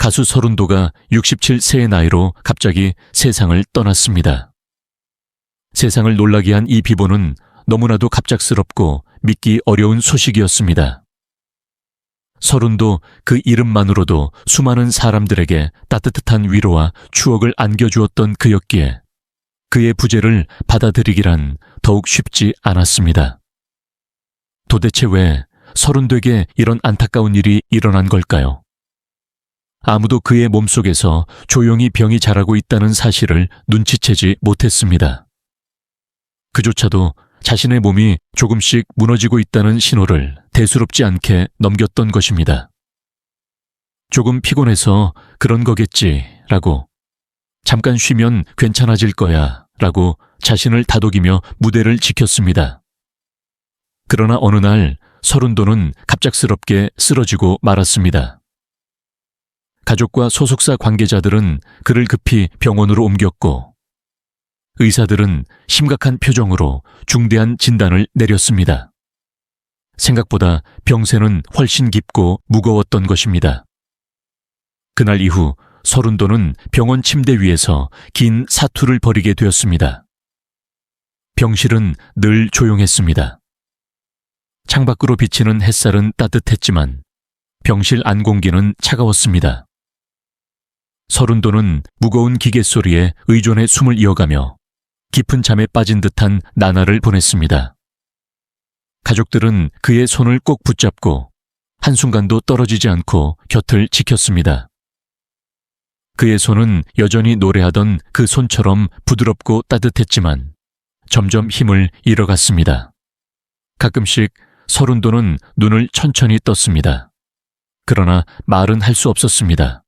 가수 서른도가 67세의 나이로 갑자기 세상을 떠났습니다. 세상을 놀라게 한 이 비보는 너무나도 갑작스럽고 믿기 어려운 소식이었습니다. 서른도 그 이름만으로도 수많은 사람들에게 따뜻한 위로와 추억을 안겨주었던 그였기에 그의 부재를 받아들이기란 더욱 쉽지 않았습니다. 도대체 왜 서른도에게 이런 안타까운 일이 일어난 걸까요? 아무도 그의 몸속에서 조용히 병이 자라고 있다는 사실을 눈치채지 못했습니다. 그조차도 자신의 몸이 조금씩 무너지고 있다는 신호를 대수롭지 않게 넘겼던 것입니다. 조금 피곤해서 그런 거겠지라고 잠깐 쉬면 괜찮아질 거야 라고 자신을 다독이며 무대를 지켰습니다. 그러나 어느 날 서른도는 갑작스럽게 쓰러지고 말았습니다. 가족과 소속사 관계자들은 그를 급히 병원으로 옮겼고 의사들은 심각한 표정으로 중대한 진단을 내렸습니다. 생각보다 병세는 훨씬 깊고 무거웠던 것입니다. 그날 이후 서른도는 병원 침대 위에서 긴 사투를 벌이게 되었습니다. 병실은 늘 조용했습니다. 창밖으로 비치는 햇살은 따뜻했지만 병실 안 공기는 차가웠습니다. 서른도는 무거운 기계 소리에 의존의 숨을 이어가며 깊은 잠에 빠진 듯한 나날을 보냈습니다. 가족들은 그의 손을 꼭 붙잡고 한순간도 떨어지지 않고 곁을 지켰습니다. 그의 손은 여전히 노래하던 그 손처럼 부드럽고 따뜻했지만 점점 힘을 잃어갔습니다. 가끔씩 서른도는 눈을 천천히 떴습니다. 그러나 말은 할 수 없었습니다.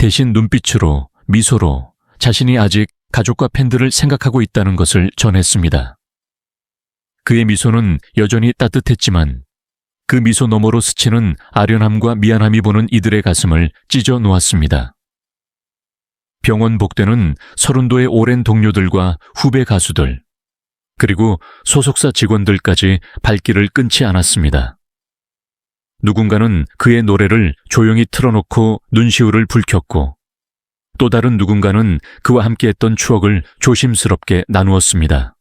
대신 눈빛으로, 미소로 자신이 아직 가족과 팬들을 생각하고 있다는 것을 전했습니다. 그의 미소는 여전히 따뜻했지만 그 미소 너머로 스치는 아련함과 미안함이 보는 이들의 가슴을 찢어 놓았습니다. 병원 복대는 서른도의 오랜 동료들과 후배 가수들, 그리고 소속사 직원들까지 발길을 끊지 않았습니다. 누군가는 그의 노래를 조용히 틀어놓고 눈시울을 붉혔고 또 다른 누군가는 그와 함께했던 추억을 조심스럽게 나누었습니다.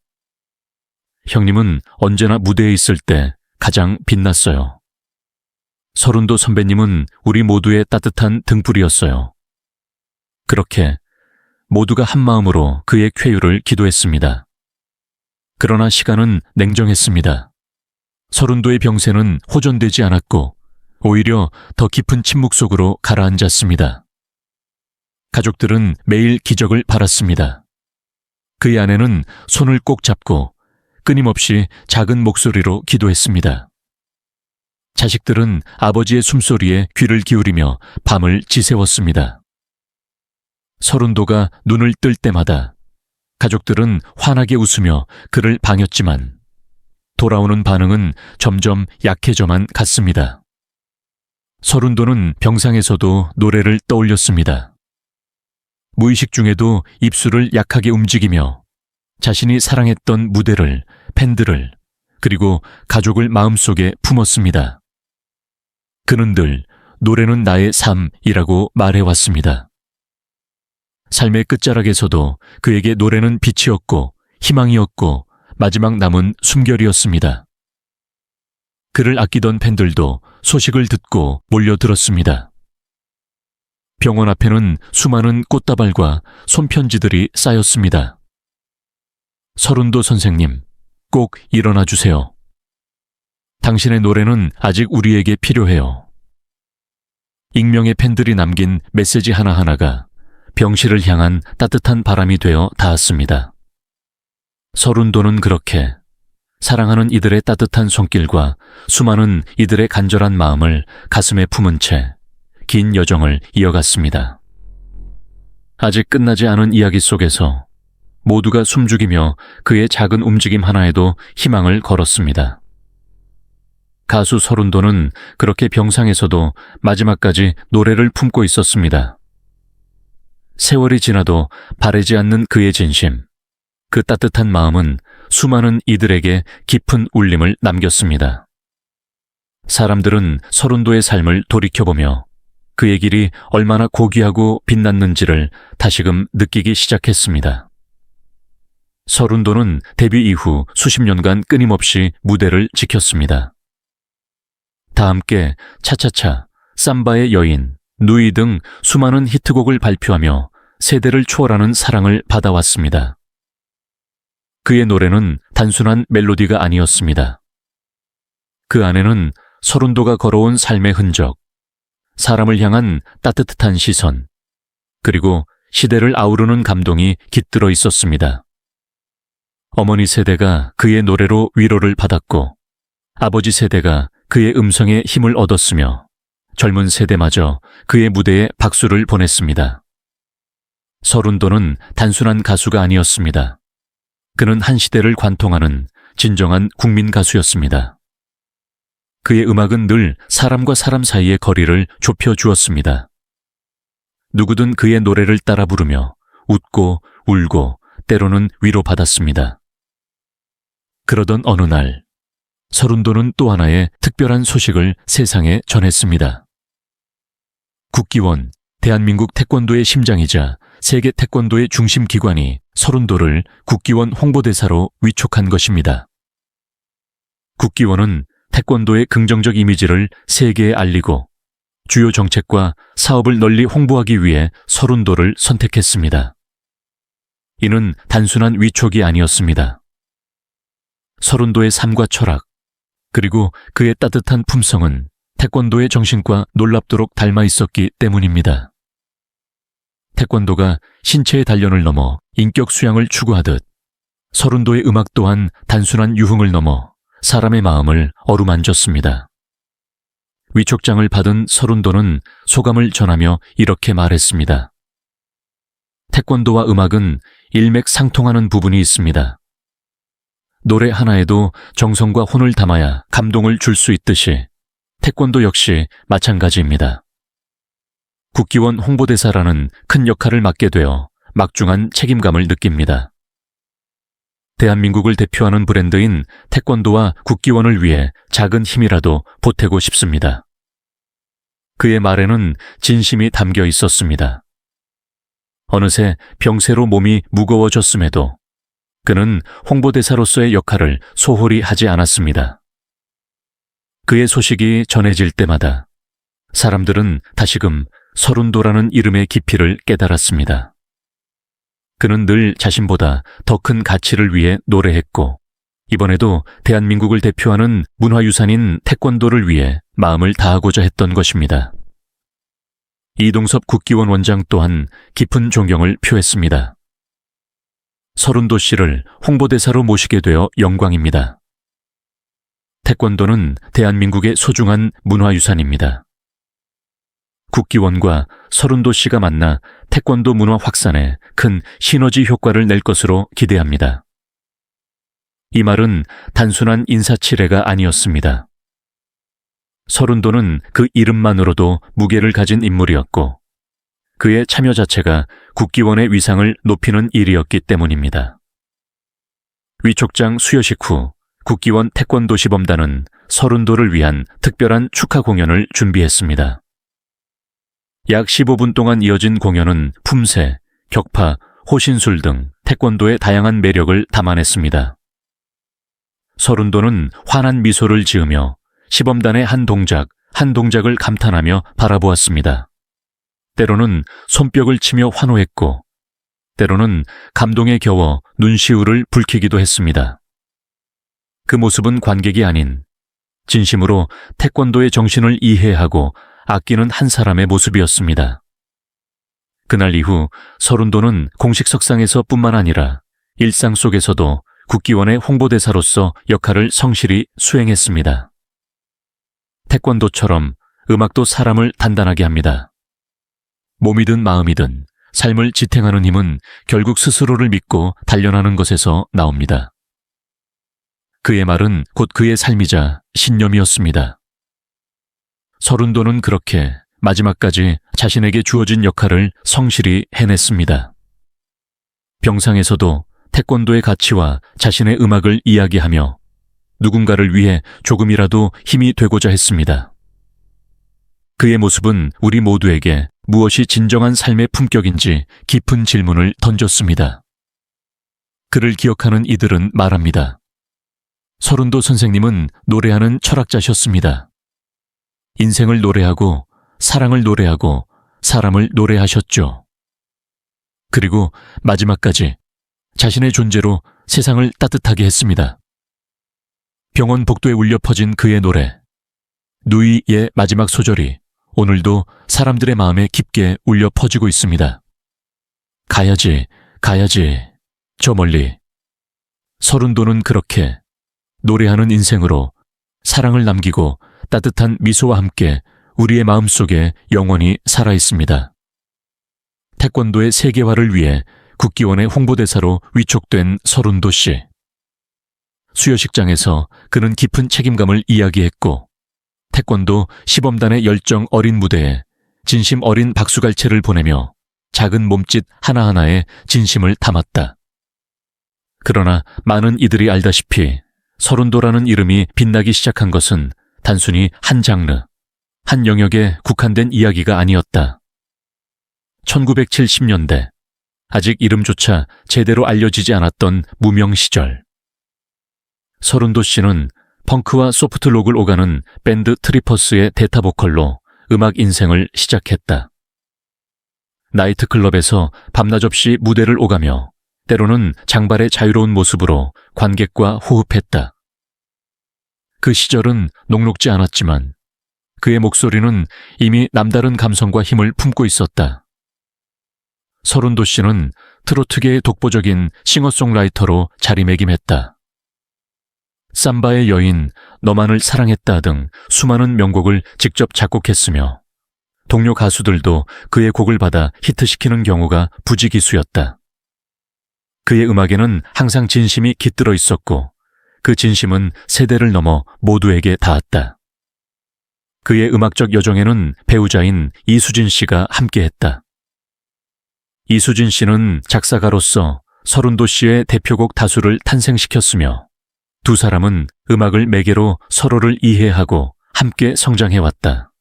형님은 언제나 무대에 있을 때 가장 빛났어요. 서른도 선배님은 우리 모두의 따뜻한 등불이었어요. 그렇게 모두가 한마음으로 그의 쾌유를 기도했습니다. 그러나 시간은 냉정했습니다. 서른도의 병세는 호전되지 않았고 오히려 더 깊은 침묵 속으로 가라앉았습니다. 가족들은 매일 기적을 바랐습니다. 그의 아내는 손을 꼭 잡고 끊임없이 작은 목소리로 기도했습니다. 자식들은 아버지의 숨소리에 귀를 기울이며 밤을 지새웠습니다. 서른도가 눈을 뜰 때마다 가족들은 환하게 웃으며 그를 방였지만 돌아오는 반응은 점점 약해져만 갔습니다. 서른도는 병상에서도 노래를 떠올렸습니다. 무의식 중에도 입술을 약하게 움직이며 자신이 사랑했던 무대를, 팬들을, 그리고 가족을 마음속에 품었습니다. 그는 늘 노래는 나의 삶이라고 말해왔습니다. 삶의 끝자락에서도 그에게 노래는 빛이었고 희망이었고 마지막 남은 숨결이었습니다. 그를 아끼던 팬들도 소식을 듣고 몰려들었습니다. 병원 앞에는 수많은 꽃다발과 손편지들이 쌓였습니다. 서른도 선생님, 꼭 일어나 주세요. 당신의 노래는 아직 우리에게 필요해요. 익명의 팬들이 남긴 메시지 하나하나가 병실을 향한 따뜻한 바람이 되어 닿았습니다. 서른도는 그렇게 사랑하는 이들의 따뜻한 손길과 수많은 이들의 간절한 마음을 가슴에 품은 채 긴 여정을 이어갔습니다. 아직 끝나지 않은 이야기 속에서 모두가 숨죽이며 그의 작은 움직임 하나에도 희망을 걸었습니다. 가수 서른도는 그렇게 병상에서도 마지막까지 노래를 품고 있었습니다. 세월이 지나도 바래지 않는 그의 진심, 그 따뜻한 마음은 수많은 이들에게 깊은 울림을 남겼습니다. 사람들은 서른도의 삶을 돌이켜보며 그의 길이 얼마나 고귀하고 빛났는지를 다시금 느끼기 시작했습니다. 서른도는 데뷔 이후 수십 년간 끊임없이 무대를 지켰습니다. 다 함께 차차차, 삼바의 여인, 누이 등 수많은 히트곡을 발표하며 세대를 초월하는 사랑을 받아왔습니다. 그의 노래는 단순한 멜로디가 아니었습니다. 그 안에는 서른도가 걸어온 삶의 흔적, 사람을 향한 따뜻한 시선, 그리고 시대를 아우르는 감동이 깃들어 있었습니다. 어머니 세대가 그의 노래로 위로를 받았고, 아버지 세대가 그의 음성에 힘을 얻었으며, 젊은 세대마저 그의 무대에 박수를 보냈습니다. 서른도는 단순한 가수가 아니었습니다. 그는 한 시대를 관통하는 진정한 국민 가수였습니다. 그의 음악은 늘 사람과 사람 사이의 거리를 좁혀 주었습니다. 누구든 그의 노래를 따라 부르며 웃고 울고 때로는 위로받았습니다. 그러던 어느 날, 서른도는 또 하나의 특별한 소식을 세상에 전했습니다. 국기원, 대한민국 태권도의 심장이자 세계 태권도의 중심 기관이 서른도를 국기원 홍보대사로 위촉한 것입니다. 국기원은 태권도의 긍정적 이미지를 세계에 알리고 주요 정책과 사업을 널리 홍보하기 위해 서른도를 선택했습니다. 이는 단순한 위촉이 아니었습니다. 서른도의 삶과 철학, 그리고 그의 따뜻한 품성은 태권도의 정신과 놀랍도록 닮아 있었기 때문입니다. 태권도가 신체의 단련을 넘어 인격 수양을 추구하듯 서른도의 음악 또한 단순한 유흥을 넘어 사람의 마음을 어루만졌습니다. 위촉장을 받은 서른도는 소감을 전하며 이렇게 말했습니다. 태권도와 음악은 일맥상통하는 부분이 있습니다. 노래 하나에도 정성과 혼을 담아야 감동을 줄 수 있듯이 태권도 역시 마찬가지입니다. 국기원 홍보대사라는 큰 역할을 맡게 되어 막중한 책임감을 느낍니다. 대한민국을 대표하는 브랜드인 태권도와 국기원을 위해 작은 힘이라도 보태고 싶습니다. 그의 말에는 진심이 담겨 있었습니다. 어느새 병세로 몸이 무거워졌음에도 그는 홍보대사로서의 역할을 소홀히 하지 않았습니다. 그의 소식이 전해질 때마다 사람들은 다시금 서른도라는 이름의 깊이를 깨달았습니다. 그는 늘 자신보다 더 큰 가치를 위해 노래했고, 이번에도 대한민국을 대표하는 문화유산인 태권도를 위해 마음을 다하고자 했던 것입니다. 이동섭 국기원 원장 또한 깊은 존경을 표했습니다. 서른도 씨를 홍보대사로 모시게 되어 영광입니다. 태권도는 대한민국의 소중한 문화유산입니다. 국기원과 서른도 씨가 만나 태권도 문화 확산에 큰 시너지 효과를 낼 것으로 기대합니다. 이 말은 단순한 인사치레가 아니었습니다. 서른도는 그 이름만으로도 무게를 가진 인물이었고, 그의 참여 자체가 국기원의 위상을 높이는 일이었기 때문입니다. 위촉장 수여식 후 국기원 태권도 시범단은 서른도를 위한 특별한 축하 공연을 준비했습니다. 약 15분 동안 이어진 공연은 품새, 격파, 호신술 등 태권도의 다양한 매력을 담아냈습니다. 서른도는 환한 미소를 지으며 시범단의 한 동작, 한 동작을 감탄하며 바라보았습니다. 때로는 손뼉을 치며 환호했고, 때로는 감동에 겨워 눈시울을 붉히기도 했습니다. 그 모습은 관객이 아닌 진심으로 태권도의 정신을 이해하고 아끼는 한 사람의 모습이었습니다. 그날 이후 서른도는 공식 석상에서 뿐만 아니라 일상 속에서도 국기원의 홍보대사로서 역할을 성실히 수행했습니다. 태권도처럼 음악도 사람을 단단하게 합니다. 몸이든 마음이든 삶을 지탱하는 힘은 결국 스스로를 믿고 단련하는 것에서 나옵니다. 그의 말은 곧 그의 삶이자 신념이었습니다. 서른도는 그렇게 마지막까지 자신에게 주어진 역할을 성실히 해냈습니다. 병상에서도 태권도의 가치와 자신의 음악을 이야기하며 누군가를 위해 조금이라도 힘이 되고자 했습니다. 그의 모습은 우리 모두에게 무엇이 진정한 삶의 품격인지 깊은 질문을 던졌습니다. 그를 기억하는 이들은 말합니다. 서른도 선생님은 노래하는 철학자셨습니다. 인생을 노래하고 사랑을 노래하고 사람을 노래하셨죠. 그리고 마지막까지 자신의 존재로 세상을 따뜻하게 했습니다. 병원 복도에 울려 퍼진 그의 노래. 누이의 마지막 소절이 오늘도 사람들의 마음에 깊게 울려 퍼지고 있습니다. 가야지, 가야지, 저 멀리. 서른 도는 그렇게 노래하는 인생으로 사랑을 남기고 따뜻한 미소와 함께 우리의 마음 속에 영원히 살아 있습니다. 태권도의 세계화를 위해 국기원의 홍보대사로 위촉된 서른도 씨. 수여식장에서 그는 깊은 책임감을 이야기했고, 태권도 시범단의 열정 어린 무대에 진심 어린 박수갈채를 보내며 작은 몸짓 하나하나에 진심을 담았다. 그러나 많은 이들이 알다시피 서른도라는 이름이 빛나기 시작한 것은 단순히 한 장르, 한 영역에 국한된 이야기가 아니었다. 1970년대, 아직 이름조차 제대로 알려지지 않았던 무명 시절. 서른도 씨는 펑크와 소프트록을 오가는 밴드 트리퍼스의 대타 보컬로 음악 인생을 시작했다. 나이트클럽에서 밤낮 없이 무대를 오가며 때로는 장발의 자유로운 모습으로 관객과 호흡했다. 그 시절은 녹록지 않았지만 그의 목소리는 이미 남다른 감성과 힘을 품고 있었다. 서른도 씨는 트로트계의 독보적인 싱어송라이터로 자리매김했다. 삼바의 여인, 너만을 사랑했다 등 수많은 명곡을 직접 작곡했으며 동료 가수들도 그의 곡을 받아 히트시키는 경우가 부지기수였다. 그의 음악에는 항상 진심이 깃들어 있었고 그 진심은 세대를 넘어 모두에게 닿았다. 그의 음악적 여정에는 배우자인 이수진 씨가 함께했다. 이수진 씨는 작사가로서 서른도 씨의 대표곡 다수를 탄생시켰으며 두 사람은 음악을 매개로 서로를 이해하고 함께 성장해왔다.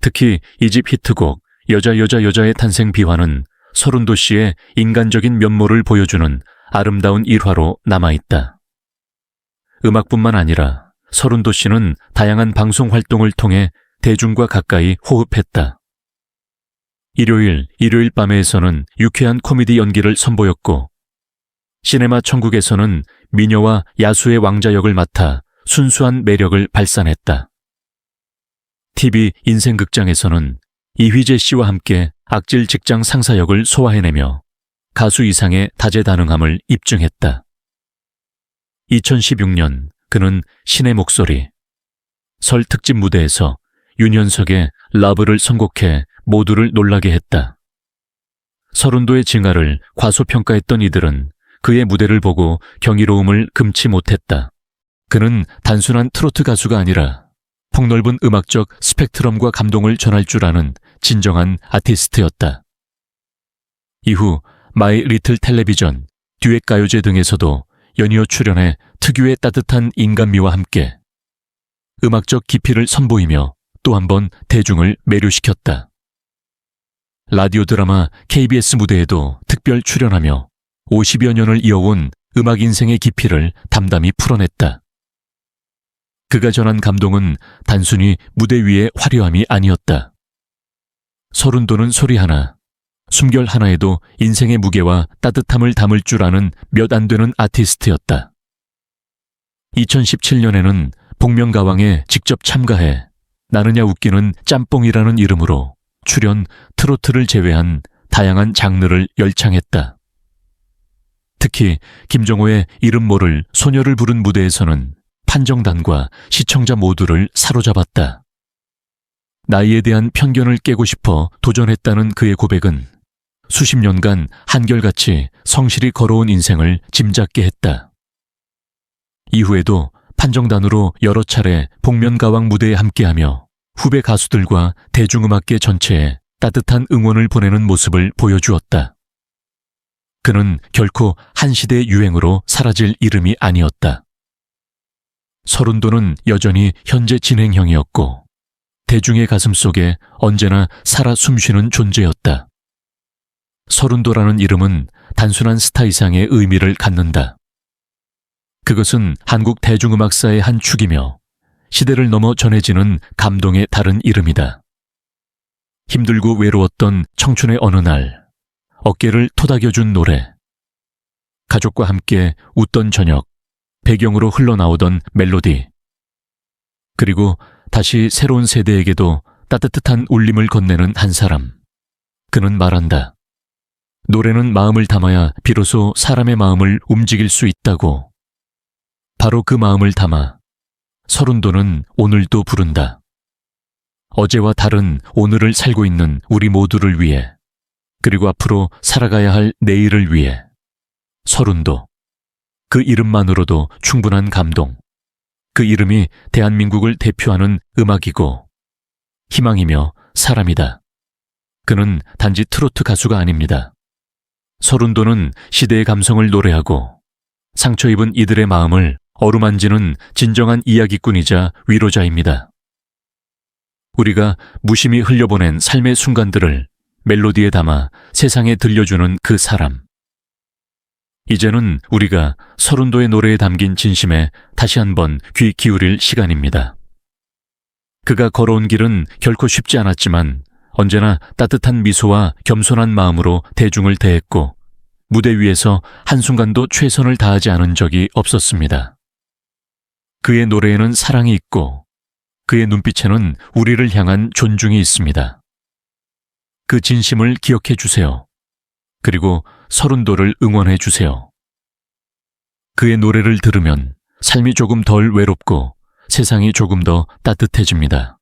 특히 이 집 히트곡 여자 여자 여자의 탄생 비화는 서른도 씨의 인간적인 면모를 보여주는 아름다운 일화로 남아있다. 음악뿐만 아니라 서른도 씨는 다양한 방송 활동을 통해 대중과 가까이 호흡했다. 일요일, 일요일 밤에서는 유쾌한 코미디 연기를 선보였고, 시네마 천국에서는 미녀와 야수의 왕자 역을 맡아 순수한 매력을 발산했다. TV 인생극장에서는 이휘재 씨와 함께 악질 직장 상사 역을 소화해내며 가수 이상의 다재다능함을 입증했다. 2016년 그는 신의 목소리, 설 특집 무대에서 윤현석의 라브를 선곡해 모두를 놀라게 했다. 서른도의 징화를 과소평가했던 이들은 그의 무대를 보고 경이로움을 금치 못했다. 그는 단순한 트로트 가수가 아니라 폭넓은 음악적 스펙트럼과 감동을 전할 줄 아는 진정한 아티스트였다. 이후 마이 리틀 텔레비전, 듀엣 가요제 등에서도 연이어 출연해 특유의 따뜻한 인간미와 함께 음악적 깊이를 선보이며 또 한 번 대중을 매료시켰다. 라디오 드라마 KBS 무대에도 특별 출연하며 50여 년을 이어온 음악 인생의 깊이를 담담히 풀어냈다. 그가 전한 감동은 단순히 무대 위의 화려함이 아니었다. 서른 도는 소리 하나, 숨결 하나에도 인생의 무게와 따뜻함을 담을 줄 아는 몇 안 되는 아티스트였다. 2017년에는 복면가왕에 직접 참가해 나느냐 웃기는 짬뽕이라는 이름으로 출연 트로트를 제외한 다양한 장르를 열창했다. 특히 김정호의 이름 모를 소녀를 부른 무대에서는 판정단과 시청자 모두를 사로잡았다. 나이에 대한 편견을 깨고 싶어 도전했다는 그의 고백은 수십 년간 한결같이 성실히 걸어온 인생을 짐작게 했다. 이후에도 판정단으로 여러 차례 복면가왕 무대에 함께하며 후배 가수들과 대중음악계 전체에 따뜻한 응원을 보내는 모습을 보여주었다. 그는 결코 한 시대의 유행으로 사라질 이름이 아니었다. 서른도는 여전히 현재 진행형이었고 대중의 가슴 속에 언제나 살아 숨쉬는 존재였다. 서른도라는 이름은 단순한 스타 이상의 의미를 갖는다. 그것은 한국 대중음악사의 한 축이며 시대를 넘어 전해지는 감동의 다른 이름이다. 힘들고 외로웠던 청춘의 어느 날, 어깨를 토닥여준 노래, 가족과 함께 웃던 저녁, 배경으로 흘러나오던 멜로디, 그리고 다시 새로운 세대에게도 따뜻한 울림을 건네는 한 사람. 그는 말한다. 노래는 마음을 담아야 비로소 사람의 마음을 움직일 수 있다고. 바로 그 마음을 담아 서른도는 오늘도 부른다. 어제와 다른 오늘을 살고 있는 우리 모두를 위해, 그리고 앞으로 살아가야 할 내일을 위해. 서른도. 그 이름만으로도 충분한 감동. 그 이름이 대한민국을 대표하는 음악이고, 희망이며 사람이다. 그는 단지 트로트 가수가 아닙니다. 서른도는 시대의 감성을 노래하고, 상처 입은 이들의 마음을 어루만지는 진정한 이야기꾼이자 위로자입니다. 우리가 무심히 흘려보낸 삶의 순간들을 멜로디에 담아 세상에 들려주는 그 사람. 이제는 우리가 서른도의 노래에 담긴 진심에 다시 한번 귀 기울일 시간입니다. 그가 걸어온 길은 결코 쉽지 않았지만 언제나 따뜻한 미소와 겸손한 마음으로 대중을 대했고 무대 위에서 한순간도 최선을 다하지 않은 적이 없었습니다. 그의 노래에는 사랑이 있고 그의 눈빛에는 우리를 향한 존중이 있습니다. 그 진심을 기억해 주세요. 그리고 서른도를 응원해 주세요. 그의 노래를 들으면 삶이 조금 덜 외롭고 세상이 조금 더 따뜻해집니다.